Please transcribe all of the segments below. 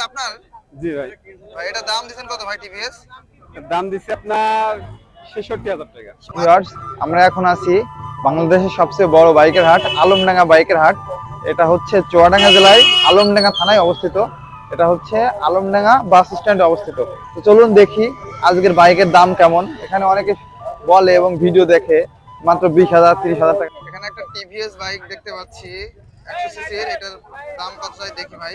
TVS আপনার? জি ভাই। ভাই এটা দাম দিচ্ছেন কত ভাই টিভিএস? দাম দিচ্ছি আপনার ছেষট্টি হাজার টাকা। ভিউয়ার্স আমরা এখন আছি বাংলাদেশের সবচেয়ে বড় বাইকের হাট আলমডাঙ্গা বাইকের হাট। এটা হচ্ছে চুয়াডাঙ্গা জেলায় আলমডাঙ্গা থানায় অবস্থিত। এটা হচ্ছে আলমডাঙ্গা বাস স্ট্যান্ডে অবস্থিত। তো চলুন দেখি আজকের বাইকের দাম কেমন। এখানে অনেকে বলে এবং ভিডিও দেখে মাত্র বিশ হাজার তিরিশ হাজার টাকা। এখানে একটা টিভিএস বাইক দেখতে পাচ্ছি একশো সিসির। এটার দাম কত চাই দেখি ভাই।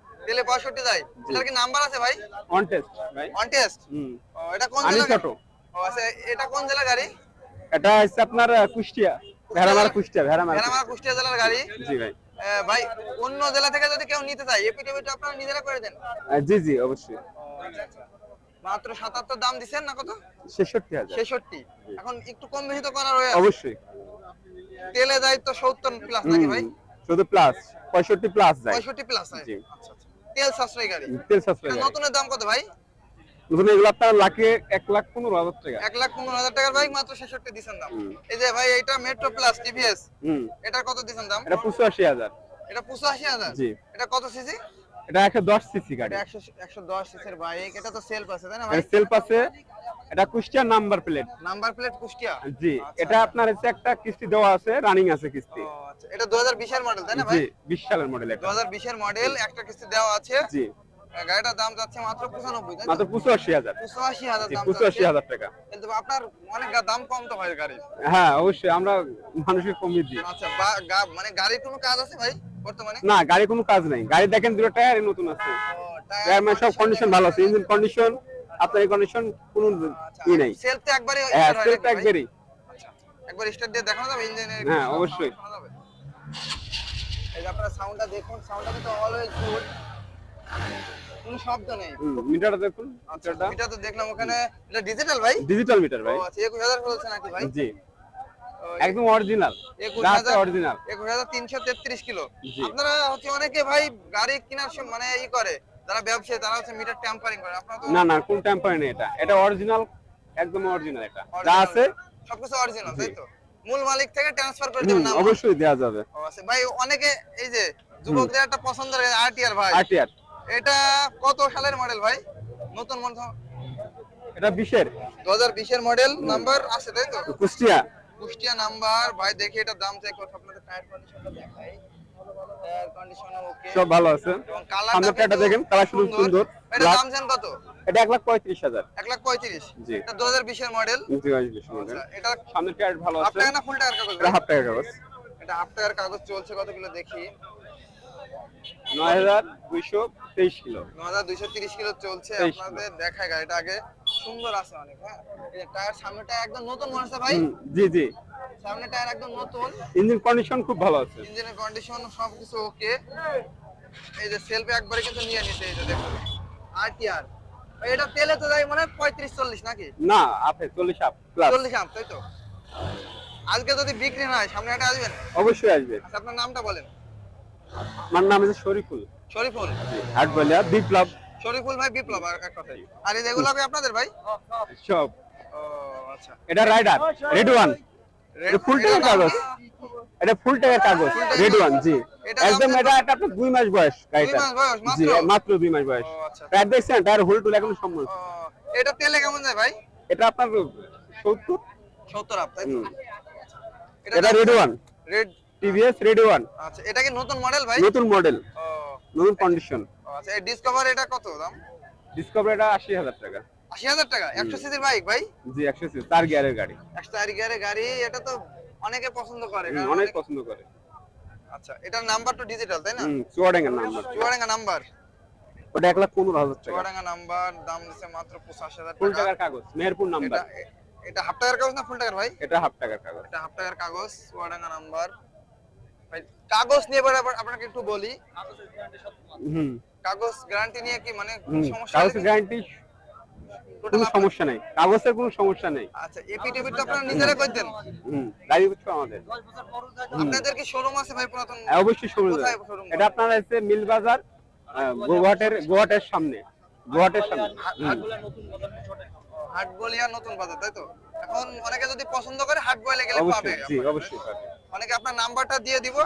65 যায়। কি নাম্বার আছে ভাই? ভাই। হুম। এটা কোন জেলা ও আচ্ছা, এটা কোন জেলা গাড়ি? এটা আপনার কুষ্টিয়া কুষ্টিয়া কুষ্টিয়া। জেলার গাড়ি? জি ভাই। ভাই অন্য জেলা থেকে যদি কেউ নিতে চায় আপনারা নিজেরা করে দেন। জি জি অবশ্যই। আচ্ছা, আচ্ছা। মাত্র 77 দাম দিবেন না কত? 66000 66 এখন একটু কম বেশি তো করা রয়েছে অবশ্যই। তেলে যায় তো 70 প্লাস নাকি ভাই? 70 প্লাস 65 প্লাস যায়। 65 প্লাস যায়। জি। আচ্ছা। তেল সাশ্রয় গাড়ি। তেল সাশ্রয় নতুনের দাম কত ভাই? নতুন এগুলো আপনার লাখে এক লাখ পনেরো হাজার টাকা। এক লাখ পনেরো হাজার টাকার বাইক মাত্র ছেষট্টি দিচ্ছেন দাম। এই যে ভাই এটা মেট্রো প্লাস টিভিএস এটা কত দিচ্ছেন দাম? এটা পঁচাশি হাজার। এটা পঁচাশি হাজার? জি। এটা কত সিসি? এটা একশো দশ সিসি গাড়ি। এটা একশো একশো দশ সিসির বাইক। এটা তো সেলফ আছে তাই না ভাই এর সেলফ আছে। এটা Kushtia number plate number plate Kushtia? জি আচ্ছা। এটা আপনার হচ্ছে একটা কিস্তি দেওয়া আছে রানিং আছে কিস্তি। আচ্ছা। এটা দু হাজার বিশের মডেল তাই না ভাই? জি বিশ সালের মডেল এটা। হাজার বিশের মডেল একটা কিস্তি দেওয়া আছে। জি। গাড়িটার দাম যাচ্ছে মাত্র পঁচানব্বই তাই মাত্র পঁচাশি হাজার। পঁচাশি হাজার জি দাম পঁচাশি যাচ্ছে। হাজার টাকা। কিন্তু আপনার অনেক দাম কম তো ভাই গাড়ির। হ্যাঁ অবশ্যই। আমরা মানুষকে কমিয়ে দিই। আচ্ছা গা- মানে গাড়ির কোনো কাজ আছে ভাই? বর্তমানে? না গাড়ি কোনো কাজ নাই। গাড়ি দেখেন দুটো টায়ার নতুন আছে। টায়ার মানে সব কন্ডিশন ভালো আছে। ইঞ্জিন কন্ডিশন আপনার কন্ডিশন কোনো আচ্ছা, ই নাই। সেলফ তো একবারে হ্যাঁ সেলফ আচ্ছা, একবার স্টার্ট দিয়ে দেখানো যাবে ইঞ্জিনের হ্যাঁ, অবশ্যই। এই আপনারা সাউন্ডটা দেখুন সাউন্ডটা কিন্তু অলওয়েজ গুড কোনো শব্দ নেই। মিটারটা দেখুন আচ্ছা মিটারটা। এটা তো দেখলাম ওখানে। এটা ডিজিটাল ভাই? ডিজিটাল মিটার ভাই। ও আচ্ছা একুশ হাজার বলছে নাকি ভাই? জি। একদম অরিজিনাল অরিজিনাল একুশ হাজার তিনশো তেত্রিশ কিলো। আপনারা হচ্ছে অনেকে ভাই গাড়ি কেনার সময় মানে ই করে যারা ব্যবসায়ী তারা হচ্ছে মিটার ট্যাম্পারিং করে। আপনারা না না কোন টেম্পার নেই এটা। এটা অরিজিনাল একদম অরিজিনাল এটা। যা আছে সবকিছু অরিজিনাল তাই তো? মূল মালিক থেকে ট্রান্সফার করে দেবেন নাম অবশ্যই দেওয়া যাবে। আচ্ছা ভাই অনেকে এই যে যুবকদের একটা পছন্দের আরটিআর ভাই। আরটিআর এটা কত সালের মডেল ভাই? নতুন মডেল এটা বিশের। দু হাজার বিশের মডেল নাম্বার আছে তাই তো? কুষ্টিয়া। কুষ্টিয়া নাম্বার। ভাই দেখি এটা দাম চেক করতে আপনাদের টায়ার কন্ডিশনটা দেখাই। টায়ার সব ভালো আছে। দেখেন, কালার শুধু সুন্দর, এটা দাম কত? এটা লাখ পঁয়ত্রিশ হাজার। এক লাখ জি। এটা দু হাজার বিশের মডেল জি, মডেল। এটা সামনের টায়ার ভালো আছে। আপনারা ফুল টাকার কাগজ? এটা হাফ টায়ার কাগজ। এটা হাফ কাগজ চলছে কত কিলো দেখি। নয় হাজার দুইশো তেইশ কিলো। ন হাজার দুইশো তিরিশ কিলো চলছে আপনাদের দেখায় গাড়িটা আগে। সুন্দর আছে অনেক হ্যাঁ? এই যে টায়ার সামনে টায়ার একদম নতুন মনে হচ্ছে ভাই? জি জি। সামনে টায়ার একদম নতুন। ইঞ্জিন কন্ডিশন খুব ভালো আছে। ইঞ্জিনের কন্ডিশন সবকিছু ওকে। এই যে সেলফে একবারে কিন্তু নিয়ে নিছে এই যে দেখুন। আরটিআর। এটা তেলে তো যাই মানে পঁয়ত্রিশ চল্লিশ নাকি? না আপে চল্লিশ আপ প্লাস চল্লিশ আম তাই তো? আজকে যদি বিক্রি না হয় সামনে একটা আসবেন? অবশ্যই আসবে। আচ্ছা আপনার নামটা বলেন। আমার নাম হচ্ছে শরীফুল। শরীফুল। আটবালিয়া বিপ্লব। শরীফুল ভাই বিপ্লব আর এক আর এই যেগুলো আপনাদের ভাই? সব। ও আচ্ছা। এটা রাইডার রেড ওয়ান। ফুল টাকার কাগজ। এটা ফুল টাকার কাগজ রেড ওয়ান জি। একদম আপনার- এটা এটা আপনার দুই মাস বয়স গাড়িটা। বয়স মাত্র? জি মাত্র? দুই মাস বয়স। ও আচ্ছা। টায়ার দেখছেন টায়ার হোল টুল এখন সম্ভব। এটা তেলে কেমন যায় ভাই? এটা আপনার সত্তর। সত্তর আপ তাই তো? হুম। এটা red one. Red TVS red one আচ্ছা এটা কি নতুন মডেল ভাই? নতুন মডেল ও নতুন কন্ডিশন আচ্ছা এই ডিসকভার এটা কত দাম? ডিসকভার এটা আশি হাজার টাকা। আশি হাজার টাকা? একশো সিসির বাইক ভাই? জি একশো চার গিয়ারের গাড়ি। চারি গিয়ারের গাড়ি এটা তো অনেকে পছন্দ করে অনেক পছন্দ করে। আচ্ছা এটার নাম্বার তো ডিজিটাল তাই না? হুম চুয়াডাঙ্গার নাম্বার চুয়াডাঙ্গা নাম্বার ওটা এক লাখ পনেরো হাজার টাকা। চুয়াডাঙ্গা নাম্বার দাম দিচ্ছে মাত্র পঁচাশি হাজার ফুল টাকার কাগজ মেহেরপুর নাম্বার এটা এটা হাফ টাকার কাগজ না ফুল টাকার ভাই? এটা হাফ টাকার কাগজ। এটা হাফ টাকার কাগজ চুয়াডাঙ্গা নাম্বার কাগজ নিয়ে এবার আপনাকে একটু বলি। হুম। কাগজ গ্যারান্টি নিয়ে কি মানে কোনো সমস্যা কাগজের নেই? গ্যারান্টি কোনো সমস্যা নেই। কাগজের কোনো সমস্যা নেই। আচ্ছা তো আপনারা নিজেরা করতেন হুম গাড়ি বুঝছ আমাদের। আপনাদের কি শোরুম আছে ভাই পুরাতন? হ্যাঁ, অবশ্যই শুরু কোথায় এটা আপনার আছে মিল বাজার গোঘাটের সামনে। সামনে। হুম। হাটগলিয়া নতুন বাজার তাই তো? এখন অনেকে যদি পছন্দ করে হাট বলে গেলে পাবে অবশ্যই জি অবশ্যই পাবে। অনেকে আপনার নাম্বারটা দিয়ে দিব।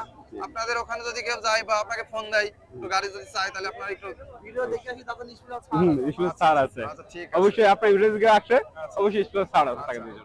আপনাদের ওখানে যদি কেউ যায় বা আপনাকে ফোন দেয় তো গাড়ি যদি চাই তাহলে আপনার একটু ভিডিও দেখে আসি তারপর নিশ্চয়ই ছাড় আছে। আচ্ছা ঠিক আছে। অবশ্যই আপনার ভিডিও গিয়ে আসে অবশ্যই স্পেশাল ছাড় আছে